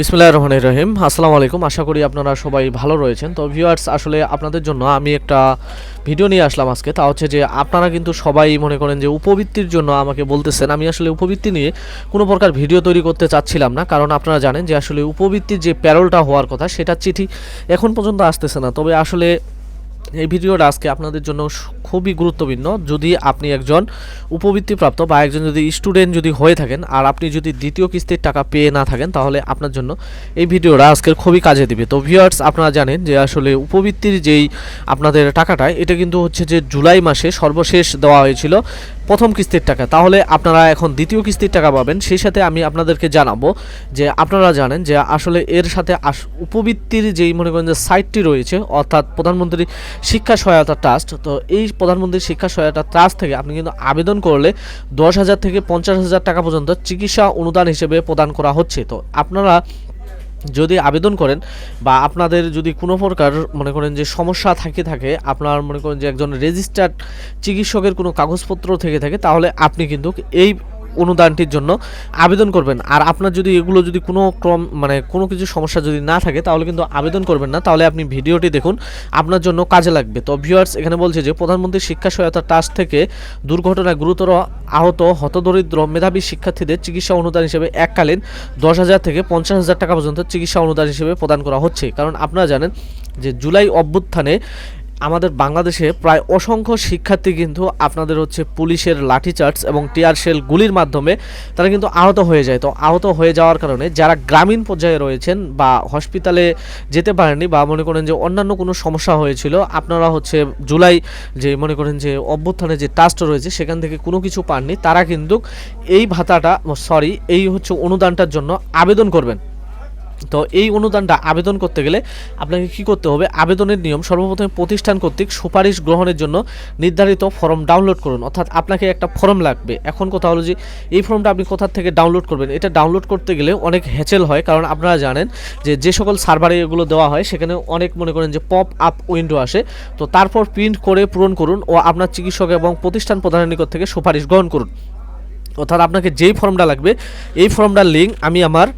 বিসমুল্লাহ রহমান রহিম। আসসালামু আলাইকুম। আশা করি আপনারা সবাই ভালো রয়েছেন। তো ভিউয়ার্স আসলে আপনাদের জন্য আমি একটা ভিডিও নিয়ে আসলাম আজকে। তা হচ্ছে যে আপনারা কিন্তু সবাই মনে করেন যে উপবৃত্তির জন্য আমাকে বলতেছেন। আমি আসলে উপবৃত্তি নিয়ে কোনো প্রকার ভিডিও তৈরি করতে চাচ্ছিলাম না। কারণ আপনারা জানেন যে আসলে উপবৃত্তির যে প্যারোলটা হওয়ার কথা, সেটা চিঠি এখন পর্যন্ত আসতেছে না। তবে আসলে এই ভিডিওটা আজকে আপনাদের জন্য খুবই গুরুত্বপূর্ণ। যদি আপনি একজন উপবৃত্তিপ্রাপ্ত বা একজন যদি স্টুডেন্ট যদি হয়ে থাকেন আর আপনি যদি দ্বিতীয় কিস্তির টাকা পেয়ে না থাকেন, তাহলে আপনার জন্য এই ভিডিওটা আজকের খুবই কাজে দিবে। তো ভিউয়ার্স আপনারা জানেন যে আসলে উপবৃত্তির যেই আপনাদের টাকাটা এটা কিন্তু হচ্ছে যে জুলাই মাসে সর্বশেষ দেওয়া হয়েছিল। প্রথম কিস্তির টাকা। তাহলে আপনারা এখন দ্বিতীয় কিস্তির টাকা পাবেন। সেই সাথে আমি আপনাদেরকে জানাব যে আপনারা জানেন যে আসলে এর সাথে উপবৃত্তির যেই মনে করেন যে সাইটটি রয়েছে, অর্থাৎ প্রধানমন্ত্রী শিক্ষা সহায়তা ট্রাস্ট, তো এই প্রধানমন্ত্রী শিক্ষা সহায়তা ট্রাস্ট থেকে আপনি কিন্তু আবেদন করলে দশ হাজার থেকে পঞ্চাশ হাজার টাকা পর্যন্ত চিকিৎসা অনুদান হিসেবে প্রদান করা হচ্ছে। তো আপনারা যদি আবেদন করেন বা আপনাদের যদি কোনো প্রকার মনে করেন যে সমস্যা থাকে থাকে, আপনার মনে করেন যে একজন রেজিস্টার্ড চিকিৎসকের কোনো কাগজপত্র থেকে থাকে, তাহলে আপনি কিন্তু এই অনুদানটির জন্য আবেদন করবেন। আর আপনার যদি এগুলো যদি কোনো ক্রম মানে কোনো কিছু সমস্যা যদি না থাকে, তাহলে কিন্তু আবেদন করবেন না। তাহলে আপনি ভিডিওটি দেখুন, আপনার জন্য কাজে লাগবে। তো ভিউয়ার্স এখানে বলছে যে, প্রধানমন্ত্রী শিক্ষা সহায়তা ট্রাস্ট থেকে দুর্ঘটনায় গুরুতর আহত, হতদরিদ্র মেধাবী শিক্ষার্থীদের চিকিৎসা অনুদান হিসেবে এককালীন দশ হাজার থেকে পঞ্চাশ হাজার টাকা পর্যন্ত চিকিৎসা অনুদান হিসেবে প্রদান করা হচ্ছে। কারণ আপনারা জানেন যে, জুলাই অভ্যুত্থানে আমাদের বাংলাদেশে প্রায় অসংখ্য শিক্ষার্থী কিন্তু আপনাদের হচ্ছে পুলিশের লাঠিচার্জ এবং টিয়ার শেল গুলির মাধ্যমে তারা কিন্তু আহত হয়ে যায়। তো আহত হয়ে যাওয়ার কারণে যারা গ্রামীণ পর্যায়ে রয়েছেন বা হসপিটালে যেতে পারেননি বা মনে করেন যে অন্যান্য কোনো সমস্যা হয়েছিল, আপনারা হচ্ছে জুলাই যে মনে করেন যে অভ্যুত্থানে যে ট্রাস্ট রয়েছে সেখান থেকে কোনো কিছু পাননি, তারা কিন্তু এই ভাতাটা সরি এই হচ্ছে অনুদানটার জন্য আবেদন করবেন। তো এই অনুদানটা আবেদন করতে গেলে আপনাকে কি করতে হবে? আবেদনের নিয়ম সর্বপ্রথমে প্রতিষ্ঠান কর্তৃক সুপারিশ গ্রহণের জন্য নির্ধারিত ফর্ম ডাউনলোড করুন। অর্থাৎ আপনাকে একটা ফর্ম লাগবে। এখন কথা হলো যে, এই ফর্মটা আপনি কোথা থেকে ডাউনলোড করবেন? এটা ডাউনলোড করতে গেলে অনেক হ্যাচেল হয়, কারণ আপনারা জানেন যে যে সকল সার্ভারে এগুলো দেওয়া হয়, সেখানে অনেক মনে করেন যে পপ আপ উইন্ডো আসে। তো তারপর প্রিন্ট করে পূরণ করুন ও আপনার চিকিৎসক এবং প্রতিষ্ঠান প্রধানের নিকট থেকে সুপারিশ গ্রহণ করুন। অর্থাৎ আপনাকে যেই ফর্মটা লাগবে, এই ফর্মটার লিঙ্ক আমি আমার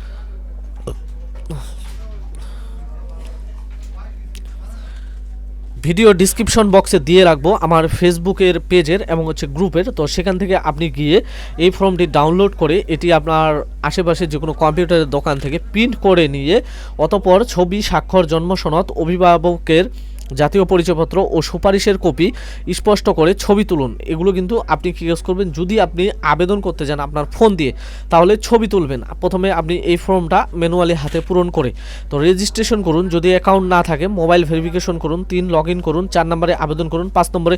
ভিডিও ডিসক্রিপশন বক্সে দিয়ে রাখব আমার ফেসবুকের পেজের এবং হচ্ছে গ্রুপের। তো সেখান থেকে আপনি গিয়ে এই ফর্মটি ডাউনলোড করে এটি আপনার আশেপাশে যে কোনো কম্পিউটারের দোকান থেকে প্রিন্ট করে নিয়ে, অতপর ছবি, স্বাক্ষর, জন্ম সনদ, অভিভাবকের জাতীয় পরিচয়পত্র ও সুপারিশের কপি স্পষ্ট করে ছবি তুলুন। এগুলো কিন্তু আপনি কি কাজ করবেন। যদি আপনি আবেদন করতে যান আপনার ফোন দিয়ে, তাহলে ছবি তুলবেন। প্রথমে আপনি এই ফর্মটা ম্যানুয়ালি হাতে পূরণ করে, তো রেজিস্ট্রেশন করুন। যদি অ্যাকাউন্ট না থাকে মোবাইল ভেরিফিকেশন করুন, তিন লগ করুন, চার নম্বরে আবেদন করুন, পাঁচ নম্বরে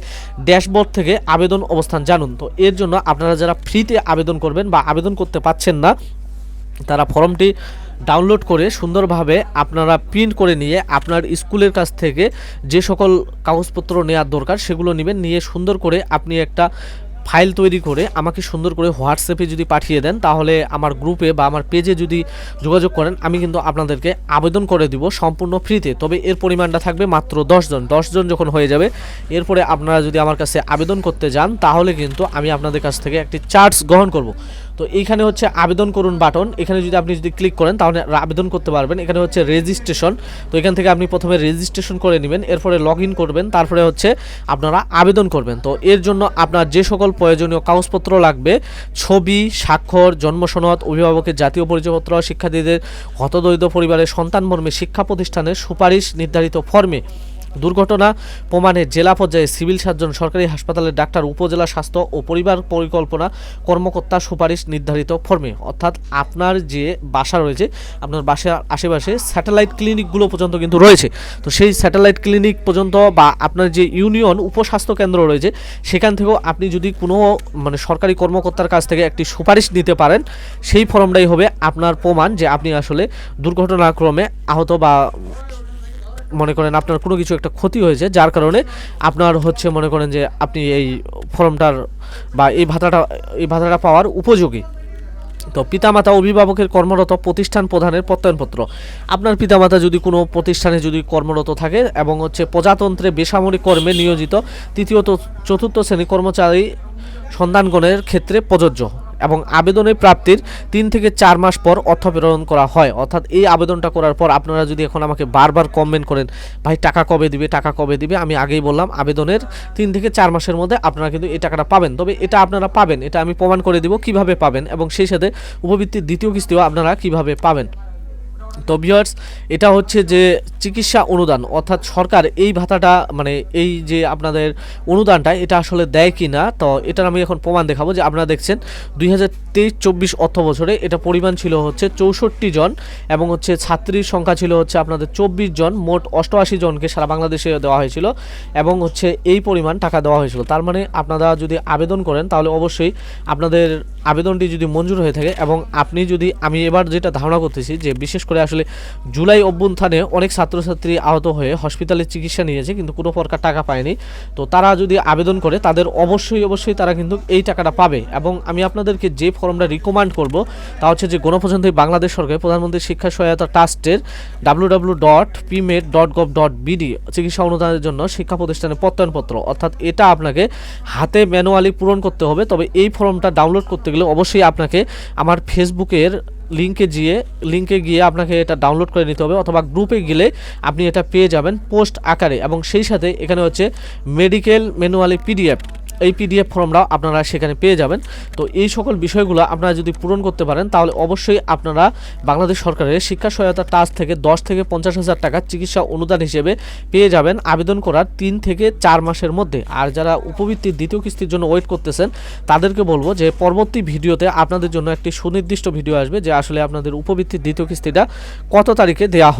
ড্যাশবোর্ড থেকে আবেদন অবস্থান জানুন। তো এর জন্য আপনারা যারা ফ্রিতে আবেদন করবেন বা আবেদন করতে পাচ্ছেন না, তারা ফর্মটি ডাউনলোড করে সুন্দরভাবে আপনারা প্রিন্ট করে নিয়ে আপনার স্কুলের কাছ থেকে যে সকল কাগজপত্র নেওয়ার দরকার সেগুলো নেবেন, নিয়ে সুন্দর করে আপনি একটা ফাইল তৈরি করে আমাকে সুন্দর করে হোয়াটসঅ্যাপে যদি পাঠিয়ে দেন, তাহলে আমার গ্রুপে বা আমার পেজে যদি যোগাযোগ করেন, আমি কিন্তু আপনাদেরকে আবেদন করে দিব সম্পূর্ণ ফ্রিতে। তবে এর পরিমাণটা থাকবে মাত্র দশজন দশজন যখন হয়ে যাবে, এরপরে আপনারা যদি আমার কাছে আবেদন করতে যান, তাহলে কিন্তু আমি আপনাদের কাছ থেকে একটি চার্জ গ্রহণ করব। তো এইখানে হচ্ছে আবেদন করুন বাটন। এখানে যদি আপনি যদি ক্লিক করেন, তাহলে আবেদন করতে পারবেন। এখানে হচ্ছে রেজিস্ট্রেশন তো এখান থেকে আপনি প্রথমে রেজিস্ট্রেশন করে নেবেন, এরপরে লগ ইন করবেন, তারপরে হচ্ছে আপনারা আবেদন করবেন। তো এর জন্য আপনার যে সকল প্রয়োজনীয় কাগজপত্র লাগবে, ছবি, স্বাক্ষর, জন্ম সনদ, অভিভাবকের জাতীয় পরিচয়পত্র, শিক্ষার্থীদের হতদরিদ্র পরিবারের সন্তান মর্মে শিক্ষা প্রতিষ্ঠানের সুপারিশ নির্ধারিত ফর্মে দুর্ঘটনা প্রমাণে জেলা পর্যায়ে সিভিল সার্জন, সরকারি হাসপাতালের ডাক্তার, উপজেলা স্বাস্থ্য ও পরিবার পরিকল্পনা কর্মকর্তা সুপারিশ নির্ধারিত ফর্মে। অর্থাৎ আপনার যে বাসা রয়েছে, আপনার বাসার আশেপাশে স্যাটেলাইট ক্লিনিকগুলো পর্যন্ত কিন্তু রয়েছে। তো সেই স্যাটেলাইট ক্লিনিক পর্যন্ত বা আপনার যে ইউনিয়ন, উপস্বাস্থ্য কেন্দ্র রয়েছে, সেখান থেকেও আপনি যদি কোনো মানে সরকারি কর্মকর্তার কাছ থেকে একটি সুপারিশ নিতে পারেন, সেই ফর্মটাই হবে আপনার প্রমাণ যে আপনি আসলে দুর্ঘটনাক্রমে আহত বা মনে করেন আপনার কোনো কিছু একটা ক্ষতি হয়েছে, যার কারণে আপনার হচ্ছে মনে করেন যে আপনি এই ফর্মটার বা এই ভাতাটা এই ভাতাটা পাওয়ার উপযোগী। তো পিতামাতা অভিভাবকের কর্মরত প্রতিষ্ঠান প্রধানের প্রত্যয়নপত্র। আপনার পিতামাতা যদি কোনো প্রতিষ্ঠানে যদি কর্মরত থাকে এবং হচ্ছে প্রজাতন্ত্রে বেসামরিক কর্মে নিয়োজিত, তৃতীয়ত চতুর্থ শ্রেণি কর্মচারী সন্তানগণের ক্ষেত্রে প্রযোজ্য। এবং আবেদনের প্রাপ্তির তিন থেকে চার মাস পর অর্থ প্রেরণ করা হয়। অর্থাৎ এই আবেদনটা করার পর আপনারা যদি এখন আমাকে বারবার কমেন্ট করেন, ভাই, টাকা কবে দিবে? টাকা কবে দিবে? আমি আগেই বললাম, আবেদনের তিন থেকে চার মাসের মধ্যে আপনারা কিন্তু এই টাকাটা পাবেন। তবে এটা আপনারা পাবেন, এটা আমি প্রমাণ করে দিব কীভাবে পাবেন এবং সেই সাথে উপবৃত্তির দ্বিতীয় কিস্তিও আপনারা কীভাবে পাবেন। তো ভিউয়ার্স এটা হচ্ছে যে চিকিৎসা অনুদান, অর্থাৎ সরকার এই ভাতাটা মানে এই যে আপনাদের অনুদানটা, এটা আসলে দেয় কি না তো এটার আমি এখন প্রমাণ দেখাবো যে আপনারা দেখছেন দুই হাজার তেইশ চব্বিশ অর্থ বছরে এটা পরিমাণ ছিল হচ্ছে চৌষট্টি জন এবং হচ্ছে ছাত্রীর সংখ্যা ছিল হচ্ছে আপনাদের চব্বিশ জন, মোট অষ্টআশি জনকে সারা বাংলাদেশে দেওয়া হয়েছিল এবং হচ্ছে এই পরিমাণ টাকা দেওয়া হয়েছিল। তার মানে আপনারা যদি আবেদন করেন, তাহলে অবশ্যই আপনাদের আবেদনটি যদি মঞ্জুর হয়ে থাকে এবং আপনি যদি, আমি এবার যেটা ধারণা করতেছি যে বিশেষ করে আসলে জুলাই অভ্যুত্থানে অনেক ছাত্রছাত্রী আহত হয়ে হসপিটালে চিকিৎসা নিয়েছে, কিন্তু কোনো প্রকার টাকা পায়নি। তো তারা যদি আবেদন করে, তাদের অবশ্যই অবশ্যই তারা কিন্তু এই টাকাটা পাবে। এবং আমি আপনাদেরকে যে ফর্মটা রিকমান্ড করব, তা হচ্ছে যে গণপ্রজাতন্ত্রী বাংলাদেশ সরকার প্রধানমন্ত্রী শিক্ষা সহায়তা ট্রাস্টের W W dot pmed dot gov dot BD চিকিৎসা অনুদানের জন্য শিক্ষা প্রতিষ্ঠানের প্রত্যয়নপত্র। অর্থাৎ এটা আপনাকে হাতে ম্যানুয়ালি পূরণ করতে হবে। তবে এই ফর্মটা ডাউনলোড করতে গেলে অবশ্যই আপনাকে আমার ফেসবুকের লিঙ্কে গিয়ে লিঙ্কে গিয়ে আপনাকে এটা ডাউনলোড করে নিতে হবে অথবা গ্রুপে গেলে আপনি এটা পেয়ে যাবেন পোস্ট আকারে এবং সেই সাথে এখানে হচ্ছে মেডিকেল ম্যানুয়ালি পিডিএফ এই পিডিএফ ফর্মটাও আপনারা সেখানে পেয়ে যাবেন। তো এই সকল বিষয়গুলো আপনারা যদি পূরণ করতে পারেন, তাহলে অবশ্যই আপনারা বাংলাদেশ সরকারের শিক্ষা সহায়তা ট্রাস্ট থেকে দশ থেকে পঞ্চাশ হাজার টাকা চিকিৎসা অনুদান হিসেবে পেয়ে যাবেন। আবেদন করার তিন থেকে চার মাসের মধ্যে। আর যারা উপবৃত্তির দ্বিতীয় কিস্তির জন্য ওয়েট করতেছেন, তাদেরকে বলব যে পরবর্তী ভিডিওতে আপনাদের জন্য একটি সুনির্দিষ্ট ভিডিও আসবে, যে আসলে আপনাদের উপবৃত্তির দ্বিতীয় কিস্তিটা কত তারিখে দেওয়া